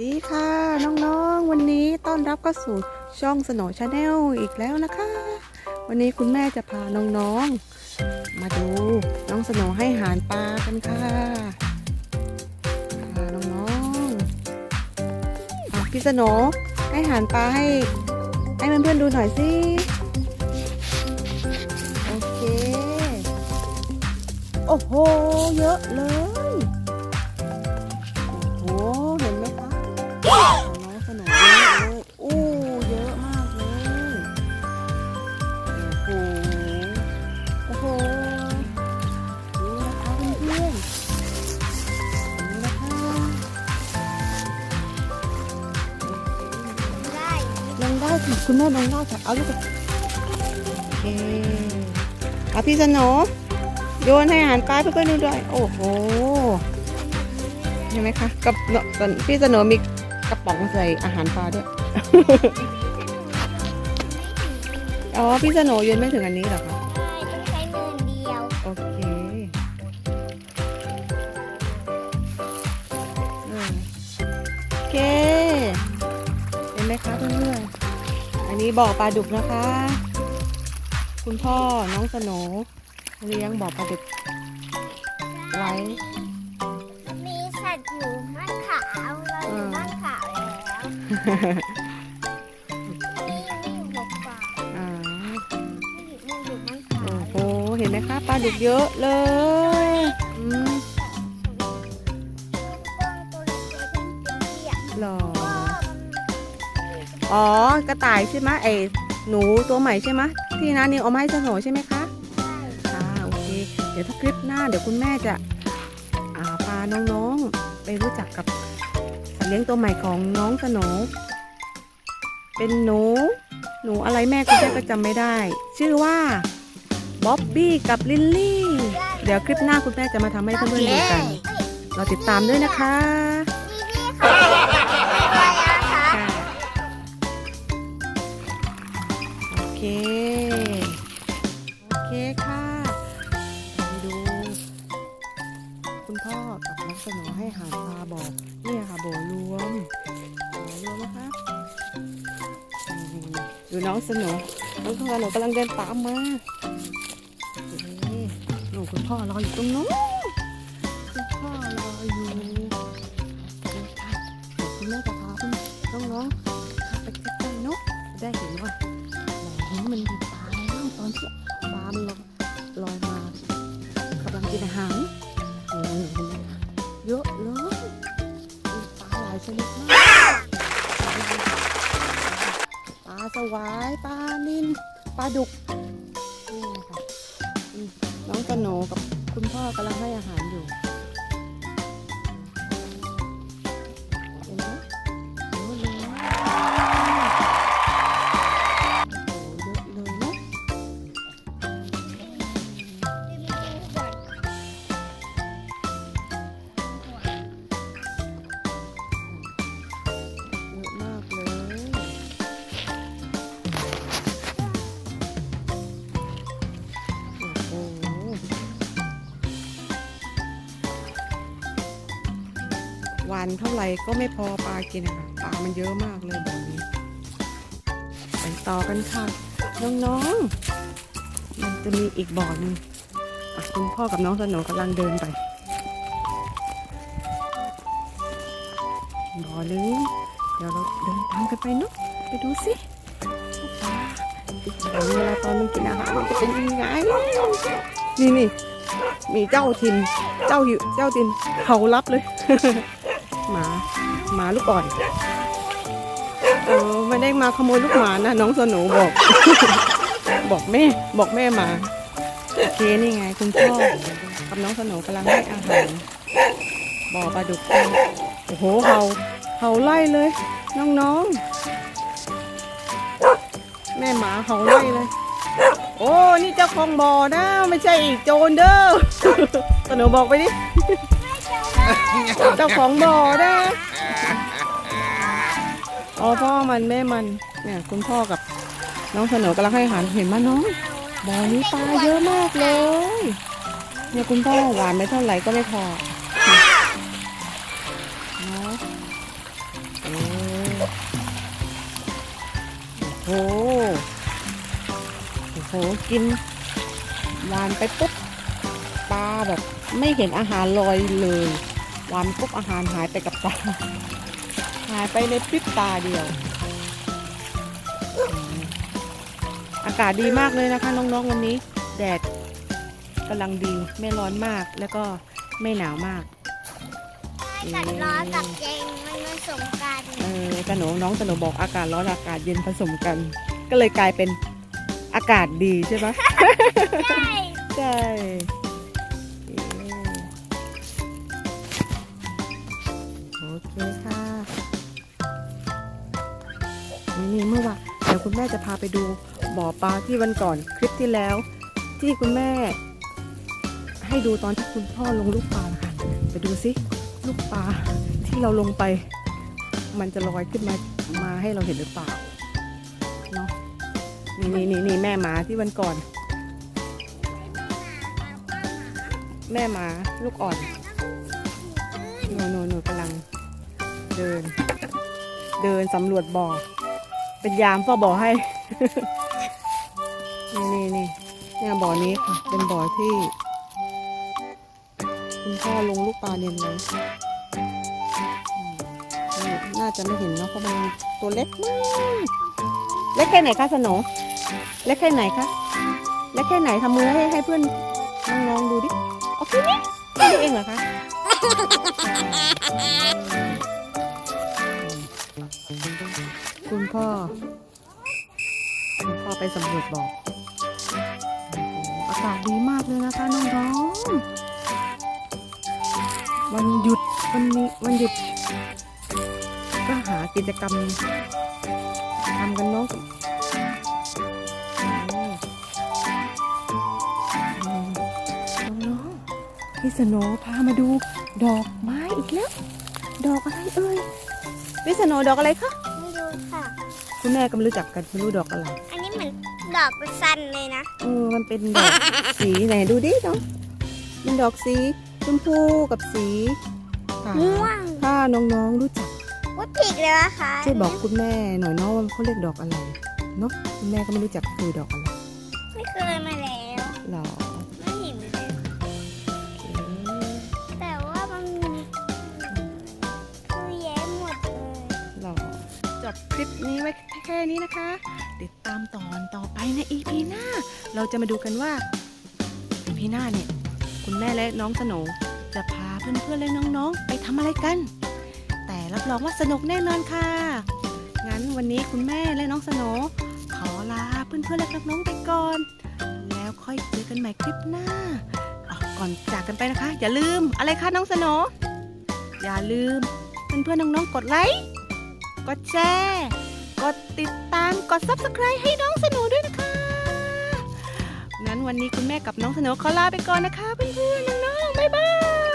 ดีค่ะ น้องๆ วันนี้ต้อนรับเข้าสู่ช่องสโนชาแนลอีกแล้วนะคะ วันนี้คุณแม่จะพาน้องๆ มาดูน้องสโนให้หารปลากันค่ะค่ะน้องๆอะพี่สโนให้หารปลาให้ให้เพื่อนๆดูหน่อยสิโอเคโอ้โหเยอะเลย ได้ค่ะคุณแม่ลองได้ค่ะเอาลูกค่ะโอเคเอาพี่สโนโยนให้อาหารปลาเพื่อนๆดูด้วย โอ้โหเห็นไหมคะกับเนอะพี่สโนมีกระป๋องใส่อาหารปลาด้วยอ๋อพี่สโนโยนไม่ถึงอันนี้เหรอคะต้องใช้มือเดียวโอเคโอเค เห็นไหมคะเพื่อนๆ อันนี้บ่อปลาดุกนะคะ คุณพ่อน้องสโหนเลี้ยงบ่อปลาดุกไว้มีสัตว์อยู่บ้านขาวเราอยู่บ้านขาวแล้วนี่ไม่อยู่บกป่าอ่าไม่อยู่ไม่อยู่บ้านขาวโอ้โหเห็นไหมคะปลาดุกเยอะเลยอืมกล้องตัวเล็กๆเตี้ยหรอๆก็มัน อ๋อกระต่ายใช่ไหมไอ้หนูตัวใหม่ใช่ไหมที่น้านิวเอามาให้สโหนใช่ไหมคะได้ค่ะโอเค เดี๋ยวถ้าคลิปหน้าเดี๋ยวคุณแม่จะอ่าพาน้องๆ ไปรู้จักกับสัตว์เลี้ยงตัวใหม่ของน้องสโหนเป็นหนูหนูอะไรแม่คุณแม่ก็จำไม่ได้ ชื่อว่าบ๊อบบี้กับลิลลี่ เดี๋ยวคลิปหน้าคุณแม่จะมาทำให้เพื่อนๆดูกัน เราติดตามด้วยนะคะ เคโอเคค่ะไปดู คุณพ่อกับน้องสโหนให้หารปลาบอกเนี่ยค่ะโบรวมโบรวมนะคะดูน้องสโหนน้องสโหนกำลังเดินตามมาโอเคหนูคุณพ่อรออยู่ตรงนู้นายชนิดมากปลาสวายปลานิลปลาดุกนี่ค่ะน้องสโหนกับคุณพ่อกำลังให้อาหารอยู่ วันเท่าไหร่ก็ไม่พอปลากินค่ะปลามันเยอะมากเลยแบบนี้ไปต่อกันค่ะน้องๆ มันจะมีอีกบ่อหนึงอะคุณพ่อกับน้องสโหนกำลังเดินไปบ่อนึงเดี๋ยวเราเดินตามกันไปเนาะไปดูสิเวลาตอนมันกินอาหารมันจะเป็นยังไงนี่นี่มีเจ้าถิ่นเจ้าหิวเจ้าถิ่นเขารับเลย หมาหมาลูกอ่อนเออไม่ได้มาขโมยลูกหมานะน้องสโหนบอก บอกแม่บอกแม่มาโอเคนี่ไง คุณพ่อกับน้องสโหนกำลังให้อาหารบ่อปลาดุกโอ้โหเห่าเห่าไล่เลย น้องๆ แม่หมาเห่าไล่เลย โอ้นี่เจ้าของบ่อนะ ไม่ใช่อีกโจรเด้อสโหนบอกไปดิ เจ้าของบ่อนะอ๋อพ่อมันแม่มันเนี่ยคุณพ่อกับน้องเสนอกำลังให้อาหารเห็นไหมน้องบ่อนี้ปลาเยอะมากเลยเนี่ยคุณพ่อหวานไม่เท่าไหร่ก็ไม่พอโอ้โหโอ้โหกินหวานไปปุ๊บปลาแบบไม่เห็นอาหารลอยเลย วานปุ๊บอาหารหายไปกับตา หายไปในพริบตาเดียว อากาศดีมากเลยนะคะน้องๆวันนี้ แดดกำลังดีไม่ร้อนมากแล้วก็ไม่หนาวมากกัดล้อนกับเจงมันผสมกันเออสโหนน้องสโหนบอกอากาศร้อนอากาศเย็นผสมกัน ก็เลยกลายเป็นอากาศดีใช่ไหมใช่ใช่าไปดูบ่อปลาที่วันก่อนคลิปที่แล้ว ที่คุณแม่ ให้ดูตอนที่คุณพ่อลงลูกปลานะคะไปดูสิลูกปลาที่เราลงไป มันจะลอยขึ้นมามาให้เราเห็นหรือเปล่าเนาะนี่นี่นี่นี่แม่หมาที่วันก่อน แม่หมาลูกอ่อนหนูหนูหนูกำลังเดิน เดินสำรวจบ่อ เป็นยามเฝ้าบ่อให้ นี่นี่นี่เนี่ยบ่อนี้ค่ะ เป็นบ่อที่ คุณพ่อลงลูกปลาเนียนไว้น่าจะไม่เห็นเนาะเพราะมันตัวเล็กมาก เล็กแค่ไหนคะสโหนเล็กแค่ไหนคะ เล็กแค่ไหนทำมือให้ให้เพื่อนน้องๆดูดิโอเคนี่ดูเองเหรอคะคุณพ่อ ไปสำรวจบอกโอ้โหอากาศดีมากเลยนะคะน้องๆวันหยุดวันนี้วันหยุด ก็หากิจกรรมทำกันเนาะโอ้อืมน้องๆพี่สโหนพามาดูดอกไม้อีกแล้ว ดอกอะไรเอ่ยพี่สโหนดอกอะไรคะไม่รู้ค่ะ คุณแม่ก็ไม่รู้จักกันไม่รู้ดอกอะไร อันนี้เหมือน ดอกสันเลยนะเออมันเป็นดอกสีไหนดูดิน้องเป็นดอกสีชมพูกับสีขาวม่วงถ้าน้องๆรู้จักว่าผิดเลยนะคะช่วยบอกคุณแม่หน่อยเนาะว่าเขาเรียกดอกอะไรเนาะคุณแม่ก็ไม่รู้จักคือดอกอะไรไม่เคยมาแล้วหรอไม่เห็นเลยแต่ว่ามันคือแย้มหมดเลยหรอจบคลิปนี้ไว้ แค่นี้นะคะ ติดตามตอนต่อไปใน EP หน้า เราจะมาดูกันว่า EP หน้าเนี่ย คุณแม่และน้องสโหนจะพาเพื่อนๆและน้องๆ ไปทำอะไรกัน แต่รับรองว่าสนุกแน่นอนค่ะ งั้นวันนี้คุณแม่และน้องสโหนขอลาเพื่อนๆและน้องๆไปก่อน แล้วค่อยเจอกันใหม่คลิปหน้าก่อนจากกันไปนะคะ อย่าลืมอะไรคะน้องสโหนอย่าลืมเพื่อนๆน้องๆกดไลค์กดแชร์ กดติดตาม กด subscribe ให้น้องสโหนด้วยนะคะ งั้นวันนี้คุณแม่กับน้องสโหนขอลาไปก่อนนะคะเพื่อนๆน้องๆบ๊ายบาย